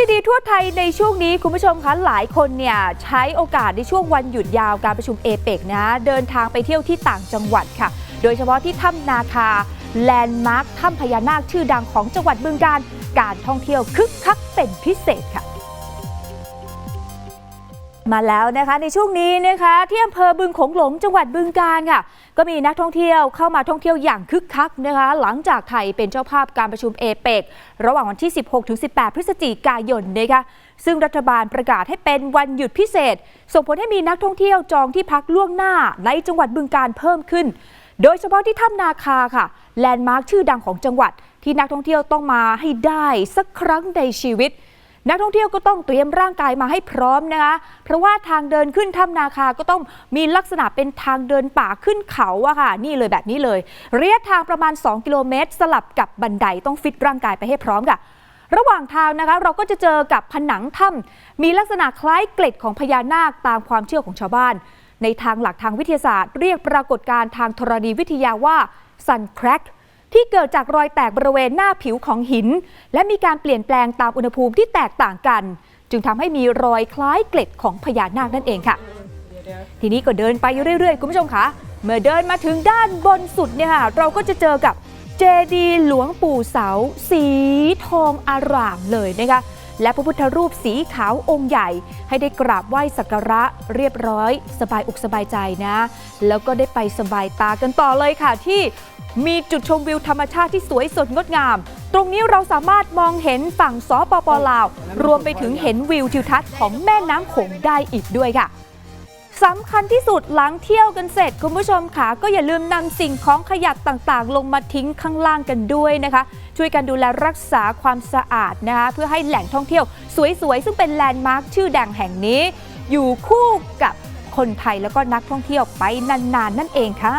ดีๆทั่วไทยในช่วงนี้คุณผู้ชมคะหลายคนเนี่ยใช้โอกาสในช่วงวันหยุดยาวการประชุมเอเปกนะเดินทางไปเที่ยวที่ต่างจังหวัดค่ะ โดยเฉพาะที่ถ้ำนาคาแลนด์มาร์คถ้ำพญานาคชื่อดังของจังหวัดบึงกาฬการท่องเที่ยวคึกคักเป็นพิเศษค่ะ มาแล้วนะคะในช่วงนี้นะคะที่อำเภอบึงโขงหลงจังหวัดบึงกาฬค่ะ ก็มีนักท่องเที่ยวเข้ามาท่องเที่ยวอย่างคึกคักนะคะ หลังจากไทยเป็นเจ้าภาพการประชุมเอเปกระหว่างวันที่ 16ถึง18 พฤศจิกายนนะคะซึ่งรัฐบาลประกาศให้เป็นวันหยุดพิเศษ ส่งผลให้มีนักท่องเที่ยวจองที่พักล่วงหน้าในจังหวัดบึงกาฬเพิ่มขึ้น โดยเฉพาะที่ถ้ำนาคาค่ะแลนด์มาร์คชื่อดังของจังหวัด ที่นักท่องเที่ยวต้องมาให้ได้สักครั้งในชีวิต นักท่องเที่ยวก็ต้องเตรียมร่างกายมาให้พร้อมนะคะ เพราะว่าทางเดินขึ้นถ้ำนาคาก็ต้องมีลักษณะเป็นทางเดินป่าขึ้นเขาอะค่ะ นี่เลยแบบนี้เลย ระยะทางประมาณ 2 กิโลเมตร สลับกับบันไดต้องฟิตร่างกายไปให้พร้อมค่ะระหว่างทางนะคะเราก็จะเจอกับผนังถ้ำมีลักษณะคล้ายเกล็ดของพญานาคตามความเชื่อของชาวบ้าน ในทางหลักทางวิทยาศาสตร์ เรียกปรากฏการณ์ทางธรณีวิทยาว่า Sun Crack ที่เกิดจากรอยแตกบริเวณหน้าผิวของหิน และมีการเปลี่ยนแปลงตามอุณหภูมิที่แตกต่างกัน จึงทำให้มีรอยคล้ายเกล็ดของพญานาคนั่นเองค่ะ ทีนี้ก็เดินไปเรื่อยๆ คุณผู้ชมคะเมื่อเดินมาถึงด้านบนสุดเนี่ยค่ะเราก็จะเจอกับเจดีหลวงปู่เสา สีทองอารามเลยนะคะและพระพุทธรูปสีขาวองค์ใหญ่ ให้ได้กราบไหว้สักการะเรียบร้อย สบายอกสบายใจนะ แล้วก็ได้ไปสบายตากันต่อเลยค่ะที่ มีจุดชมวิวธรรมชาติที่สวยสดงดงาม ตรงนี้เราสามารถมองเห็นฝั่งสปปลาว รวมไปถึงเห็นวิวทิวทัศน์ของแม่น้ำโขงได้อีกด้วยค่ะสำคัญที่สุดหลังเที่ยวกันเสร็จ คุณผู้ชมค่ะ ก็อย่าลืมนำสิ่งของขยะต่างๆ ลงมาทิ้งข้างล่างกันด้วยนะคะ ช่วยกันดูแลรักษาความสะอาดนะคะ เพื่อให้แหล่งท่องเที่ยวสวยๆ ซึ่งเป็นแลนด์มาร์คชื่อดังแห่งนี้ อยู่คู่กับคนไทยแล้วก็นักท่องเที่ยวไปนานๆ นั่นเองค่ะ